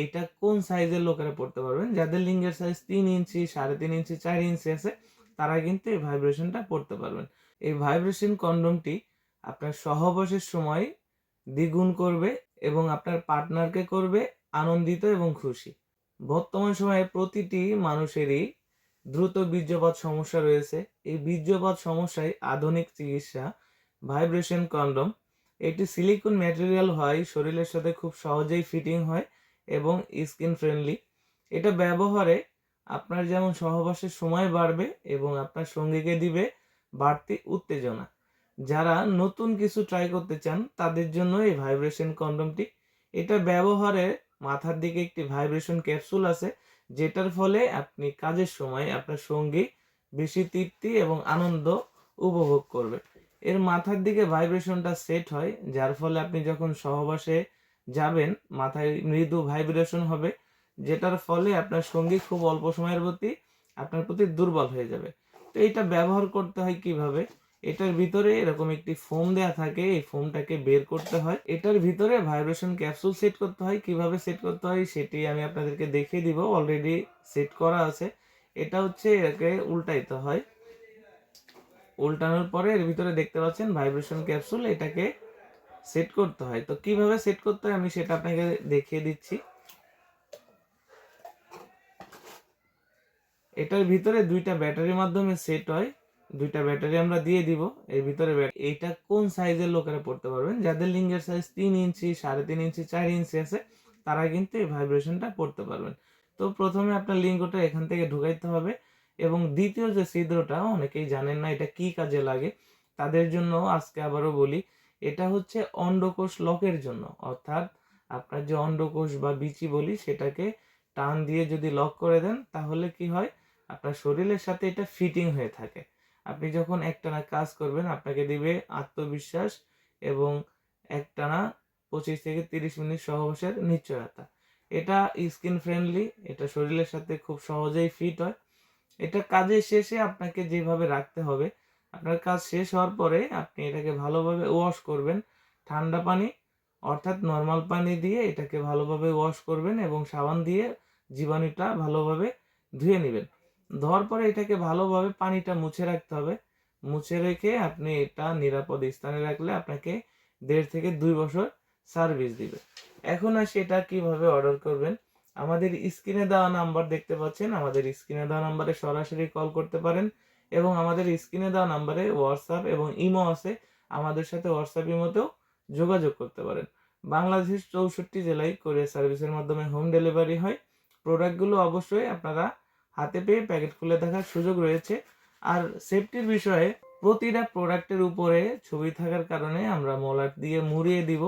এইটা কোন সাইজের লোকেরা পড়তে পারবেন? যাদের লিঙ্গের সাইজ তিন ইঞ্চি, সাড়ে তিন ইঞ্চি, চার ইঞ্চি আছে, তারা কিন্তু এই ভাইব্রেশনটা পড়তে পারবেন। এই ভাইব্রেশন কন্ডমটি আপনার সহবাসের সময় দ্বিগুণ করবে এবং আপনার পার্টনারকে করবে আনন্দিত এবং খুশি। বর্তমান সময়ে প্রতিটি মানুষেরই দ্রুত বীর্যপাত সমস্যা রয়েছে। এই বীর্যপাত সমস্যায় আধুনিক চিকিৎসা, ভাইব্রেশন কন্ডম, এটি সিলিকন ম্যাটেরিয়াল হয়, শরীরের সাথে খুব সহজেই ফিটিং হয় এবং স্কিন ফ্রেন্ডলি এটা ব্যবহারে আপনার যেমন সহবাসের সময় বাড়বে এবং আপনার সঙ্গীকে দিবে বাড়তি উত্তেজনা। যারা নতুন কিছু ট্রাই করতে চান, তাদের জন্য এই ভাইব্রেশন কন্ডমটি এটা ব্যবহারে মাথার দিকে একটি ভাইব্রেশন ক্যাপসুল আছে, যেটার ফলে আপনি কাজের সময় আপনার সঙ্গী বেশি তৃপ্তি এবং আনন্দ উপভোগ করবে। এর মাথার দিকে ভাইব্রেশনটা সেট হয়, যার ফলে আপনি যখন সহবাসে যাবেন, মাথায় মৃদু ভাইব্রেশন হবে, যেটার ফলে আপনার সঙ্গী খুব অল্প সময়ের প্রতি আপনার প্রতি দুর্বল হয়ে যাবে। তো এটা ব্যবহার করতে হয় কীভাবে? এটার ভিতরে এরকম একটি ফোম দেয়া থাকে, এই ফোমটাকে বের করতে হয়। এটার ভিতরে ভাইব্রেশন ক্যাপসুল সেট করতে হয়। কীভাবে সেট করতে হয় সেটি আমি আপনাদেরকে দেখিয়ে দিব অলরেডি সেট করা আছে। এটা হচ্ছে এটাকে উল্টাইতে হয়। উল্টানোর পরে এর ভিতরে দেখতে পাচ্ছেন ভাইব্রেশন ক্যাপসুল এটাকে সেট করতে হয়। তো কীভাবে সেট করতে হয় আমি সেটা আপনাকে দেখিয়ে দিচ্ছি। এটার ভিতরে দুইটা ব্যাটারির মাধ্যমে সেট হয়। দুইটা ব্যাটারি আমরা দিয়ে দিব। এর ভিতরে এইটা কোন সাইজের লোকেরা পড়তে পারবেন? যাদের লিঙ্গের সাইজ তিন ইঞ্চি, সাড়ে তিন ইঞ্চি, চার ইঞ্চি আছে, তারা কিন্তু এই ভাইব্রেশনটা পড়তে পারবেন। তো প্রথমে আপনার লিঙ্গটা এখান থেকে ঢুকাইতে হবে এবং দ্বিতীয় যে ছিদ্রটা, অনেকেই জানেন না এটা কি কাজে লাগে। তাদের জন্য আজকে আবারও বলি এটা হচ্ছে অন্ডকোষ লকের জন্য। অর্থাৎ আপনার যে অন্ডকোষ বা বিচি বলি, সেটাকে টান দিয়ে যদি লক করে দেন, তাহলে কি হয়? আপনার শরীরের সাথে এটা ফিটিং হয়ে থাকে। আপনি যখন একটানা কাজ করবেন, আপনাকে দিবে আত্মবিশ্বাস এবং একটানা পঁচিশ থেকে তিরিশ মিনিট সহবাসের নিশ্চয়তা। এটা স্কিন ফ্রেন্ডলি, এটা শরীরের সাথে খুব সহজেই ফিট হয়। এটা কাজের শেষে আপনাকে যেভাবে রাখতে হবে আপনার কাজ শেষ হওয়ার পরে আপনি এটাকে ভালোভাবে ওয়াশ করবেন। ঠান্ডা পানি, অর্থাৎ নর্মাল পানি দিয়ে এটাকে ভালোভাবে ওয়াশ করবেন এবং সাবান দিয়ে জীবাণুটা ভালোভাবে ধুয়ে নেবেন। ধোয়ার পরে এটাকে ভালোভাবে পানিটা মুছে রাখতে হবে। মুছে রেখে আপনি এটা নিরাপদ স্থানে রাখলে আপনাকে দেড় থেকে দুই বছর সার্ভিস দিবে। এখন আসি এটা কীভাবে অর্ডার করবেন। আমাদের স্ক্রিনে দেওয়া নাম্বার দেখতে পাচ্ছেন। আমাদের স্ক্রিনে দেওয়া নাম্বারে সরাসরি কল করতে পারেন। এবং আমাদের স্ক্রিনে দেওয়া নাম্বারে হোয়াটসঅ্যাপ এবং ইমো আছে, আমাদের সাথে হোয়াটসঅ্যাপ ইমোতেও যোগাযোগ করতে পারেন। বাংলাদেশের চৌষট্টি জেলায় কোরিয়ার সার্ভিসের মাধ্যমে হোম ডেলিভারি হয়। প্রোডাক্টগুলো অবশ্যই আপনারা হাতে পেয়ে প্যাকেট খুলে দেখার সুযোগ রয়েছে। আর সেফটির বিষয়ে প্রতিটা প্রোডাক্টের উপরে ছবি থাকার কারণে আমরা মলাট দিয়ে মুড়িয়ে দিব।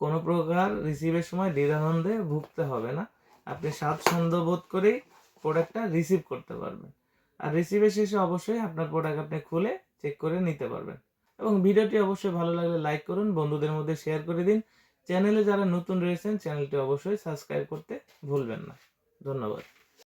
কোনো প্রকার রিসিভের সময় দ্বিধানন্দে ভুগতে হবে না। আপনি স্বাচ্ছন্দ্য বোধ করেই প্রোডাক্টটা রিসিভ করতে পারবেন। আর রিসিভের শেষে অবশ্যই আপনার প্রোডাক্ট আপনি খুলে চেক করে নিতে পারবেন। এবং ভিডিওটি অবশ্যই ভালো লাগলে লাইক করুন, বন্ধুদের মধ্যে শেয়ার করে দিন। চ্যানেলে যারা নতুন রয়েছেন চ্যানেলটি অবশ্যই সাবস্ক্রাইব করতে ভুলবেন না। ধন্যবাদ।